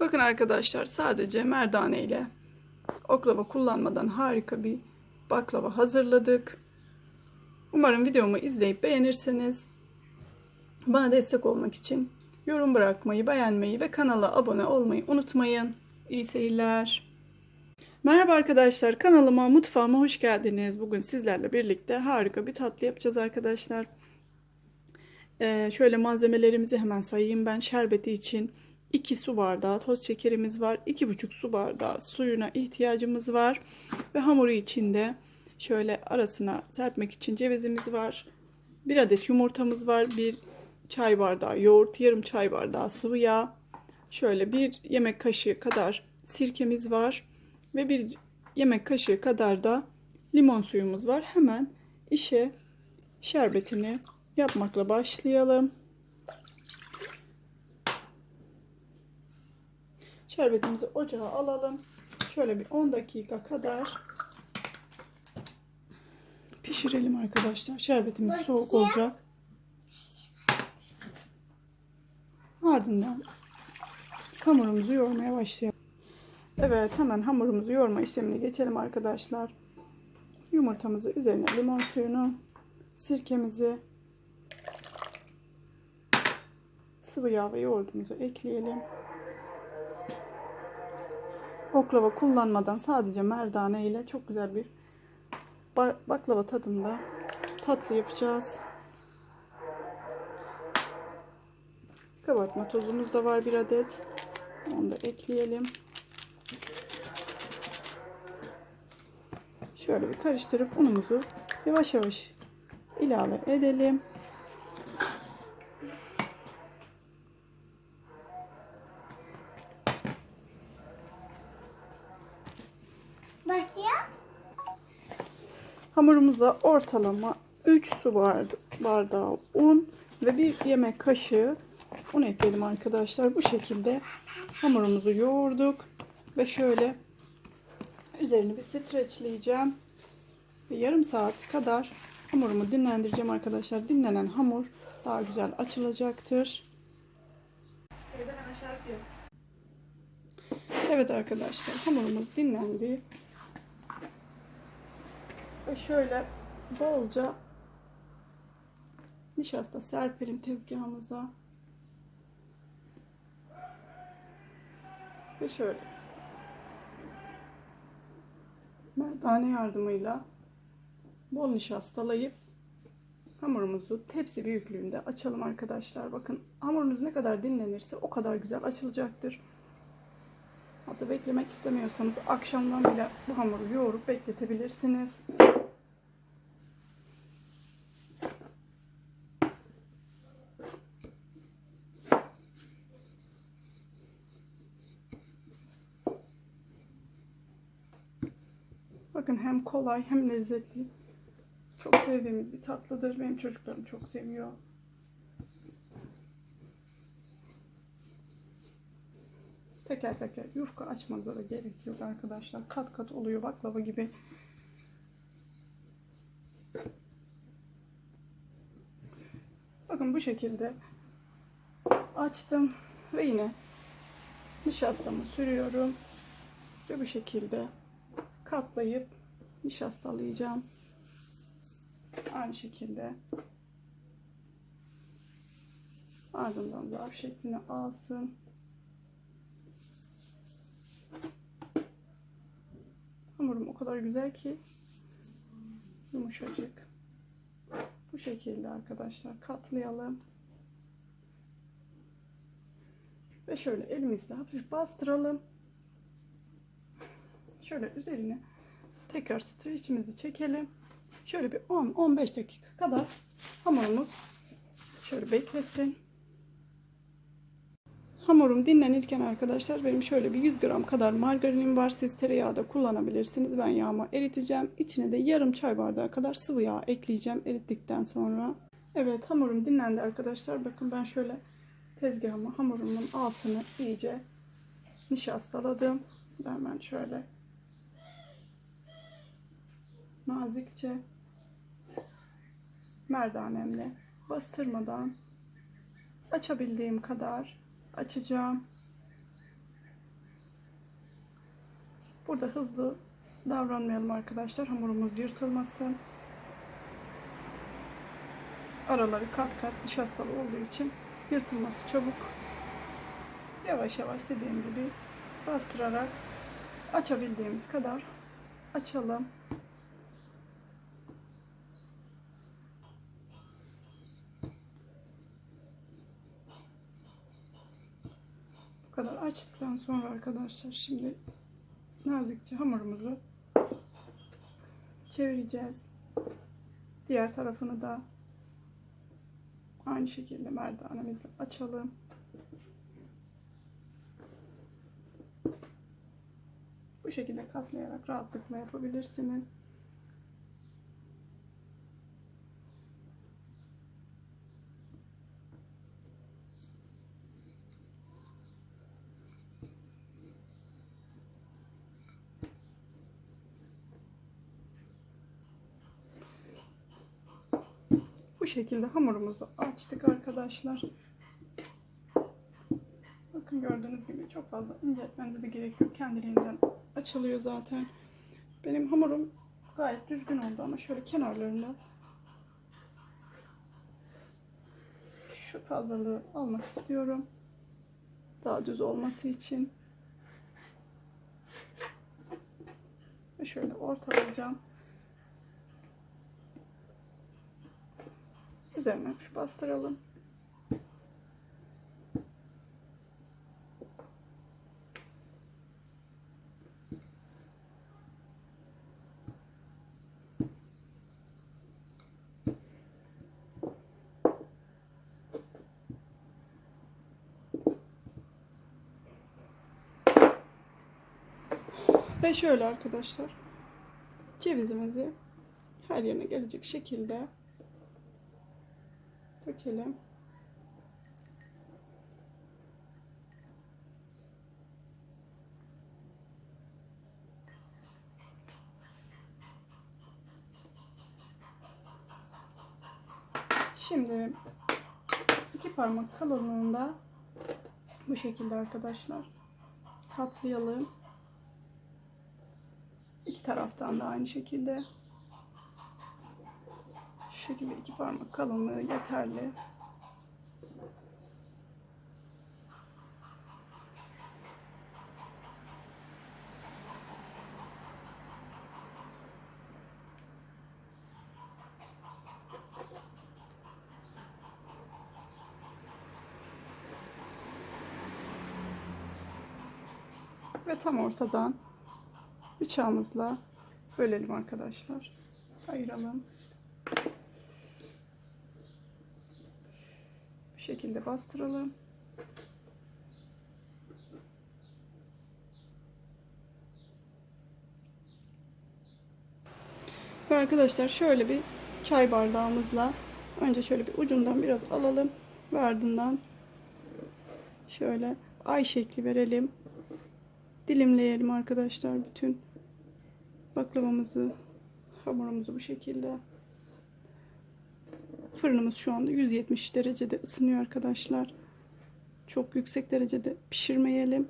Bakın arkadaşlar sadece merdane ile oklava kullanmadan harika bir baklava hazırladık. Umarım videomu izleyip beğenirsiniz. Bana destek olmak için yorum bırakmayı, beğenmeyi ve kanala abone olmayı unutmayın. İyi seyirler. Merhaba arkadaşlar kanalıma mutfağıma hoş geldiniz. Bugün sizlerle birlikte harika bir tatlı yapacağız arkadaşlar. Ee, şöyle malzemelerimizi hemen sayayım ben. Şerbeti için 2 su bardağı toz şekerimiz var. 2,5 su bardağı suyuna ihtiyacımız var. Ve hamuru içinde şöyle arasına serpmek için cevizimiz var. 1 adet yumurtamız var. 1 çay bardağı yoğurt, yarım çay bardağı sıvı yağ. Şöyle bir yemek kaşığı kadar sirkemiz var. Ve bir yemek kaşığı kadar da limon suyumuz var. Hemen işe şerbetini yapmakla başlayalım. Şerbetimizi ocağa alalım. Şöyle bir 10 dakika kadar pişirelim arkadaşlar. Şerbetimiz soğuk olacak. Ardından hamurumuzu yoğurmaya başlayalım. Evet hemen hamurumuzu yoğurma işlemine geçelim arkadaşlar. Yumurtamızı üzerine limon suyunu, sirkemizi, sıvı yağ ve yoğurdumuzu ekleyelim. Oklava kullanmadan sadece merdane ile çok güzel bir baklava tadında tatlı yapacağız. Kabartma tozumuz da var bir adet. Onu da ekleyelim. Şöyle bir karıştırıp unumuzu yavaş yavaş ilave edelim. Başlayalım. Hamurumuza ortalama 3 su bardağı un ve bir yemek kaşığı un ekledim arkadaşlar. Bu şekilde hamurumuzu yoğurduk ve şöyle üzerini bir streçleyeceğim ve yarım saat kadar hamurumu dinlendireceğim arkadaşlar. Dinlenen hamur daha güzel açılacaktır. Evet arkadaşlar hamurumuz dinlendi. Ve şöyle bolca nişasta serpelim tezgahımıza. Ve şöyle merdane yardımıyla bol nişastalayıp hamurumuzu tepsi büyüklüğünde açalım arkadaşlar. Bakın hamurunuz ne kadar dinlenirse o kadar güzel açılacaktır. Hatta beklemek istemiyorsanız akşamdan bile bu hamuru yoğurup bekletebilirsiniz. Bakın hem kolay hem lezzetli. Çok sevdiğimiz bir tatlıdır. Benim çocuklarım çok seviyor. Teker teker yufka açmanıza da gerek yok arkadaşlar. Kat kat oluyor baklava gibi. Bakın bu şekilde açtım ve yine nişastamı sürüyorum. Ve bu şekilde katlayıp nişastalayacağım. Aynı şekilde ardından zarf şeklini alsın. Hamurum o kadar güzel ki yumuşacık. Bu şekilde arkadaşlar katlayalım. Ve şöyle elimizle hafif bastıralım. Şöyle üzerine tekrar streçimizi çekelim. Şöyle bir 10-15 dakika kadar hamurumuz şöyle beklesin. Hamurum dinlenirken arkadaşlar benim şöyle bir 100 gram kadar margarinim var. Siz tereyağı da kullanabilirsiniz. Ben yağımı eriteceğim. İçine de yarım çay bardağı kadar sıvı yağ ekleyeceğim erittikten sonra. Evet hamurum dinlendi arkadaşlar. Bakın ben şöyle tezgahımı hamurumun altını iyice nişastaladım. Hemen şöyle nazikçe merdanemle bastırmadan açabildiğim kadar açacağım. Burada hızlı davranmayalım arkadaşlar. Hamurumuz yırtılmasın. Araları kat kat nişastalı olduğu için yırtılması çabuk. Yavaş yavaş dediğim gibi bastırarak açabildiğimiz kadar açalım. Kadar açtıktan sonra arkadaşlar şimdi nazikçe hamurumuzu çevireceğiz. Diğer tarafını da aynı şekilde merdanemizle açalım. Bu şekilde katlayarak rahatlıkla yapabilirsiniz. Bu şekilde hamurumuzu açtık arkadaşlar. Bakın gördüğünüz gibi çok fazla inceltmenize de gerek yok. Kendiliğinden açılıyor zaten. Benim hamurum gayet düzgün oldu ama şöyle kenarlarında şu fazlalığı almak istiyorum. Daha düz olması için. Ve şöyle ortalayacağım. Üzerine hafif bastıralım. Ve şöyle arkadaşlar cevizimizi her yerine gelecek şekilde dökelim. Şimdi iki parmak kalınlığında bu şekilde arkadaşlar katlayalım. İki taraftan da aynı şekilde. Şu şekilde iki parmak kalınlığı yeterli. Ve tam ortadan bıçağımızla bölelim arkadaşlar. Ayıralım. Şekilde bastıralım. Ve arkadaşlar şöyle bir çay bardağımızla önce şöyle bir ucundan biraz alalım ve ardından şöyle ay şekli verelim. Dilimleyelim arkadaşlar bütün baklavamızı, hamurumuzu bu şekilde. Fırınımız şu anda 170 derecede ısınıyor arkadaşlar. Çok yüksek derecede pişirmeyelim.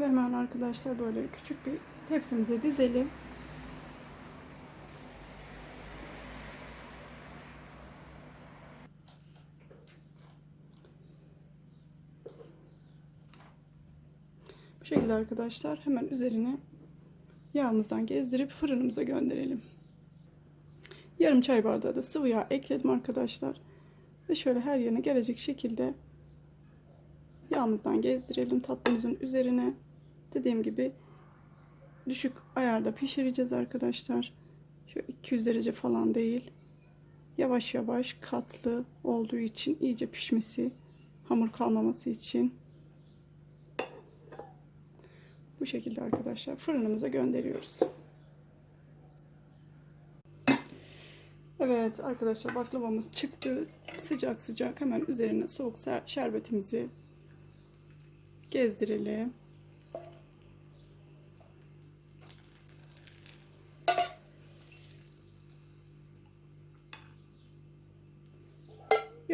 Ve hemen arkadaşlar böyle küçük bir tepsimize dizelim. Bu şekilde arkadaşlar hemen üzerine yağımızdan gezdirip fırınımıza gönderelim. Yarım çay bardağı da sıvı yağ ekledim arkadaşlar. Ve şöyle her yerine gelecek şekilde yağımızdan gezdirelim tatlımızın üzerine. Dediğim gibi düşük ayarda pişireceğiz arkadaşlar. Şöyle 200 derece falan değil. Yavaş yavaş katlı olduğu için iyice pişmesi, hamur kalmaması için bu şekilde arkadaşlar fırınımıza gönderiyoruz. Evet arkadaşlar baklavamız çıktı. sıcak sıcak hemen üzerine soğuk şerbetimizi gezdirelim.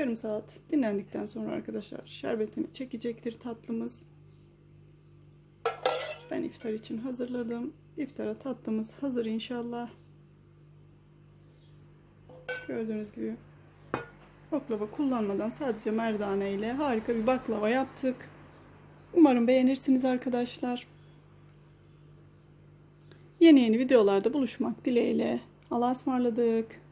Yarım saat dinlendikten sonra arkadaşlar şerbetini çekecektir tatlımız. Ben iftar için hazırladım. İftara tatlımız hazır inşallah. Gördüğünüz gibi oklava kullanmadan sadece merdane ile harika bir baklava yaptık. Umarım beğenirsiniz arkadaşlar. Yeni yeni videolarda buluşmak dileğiyle. Allah'a ısmarladık.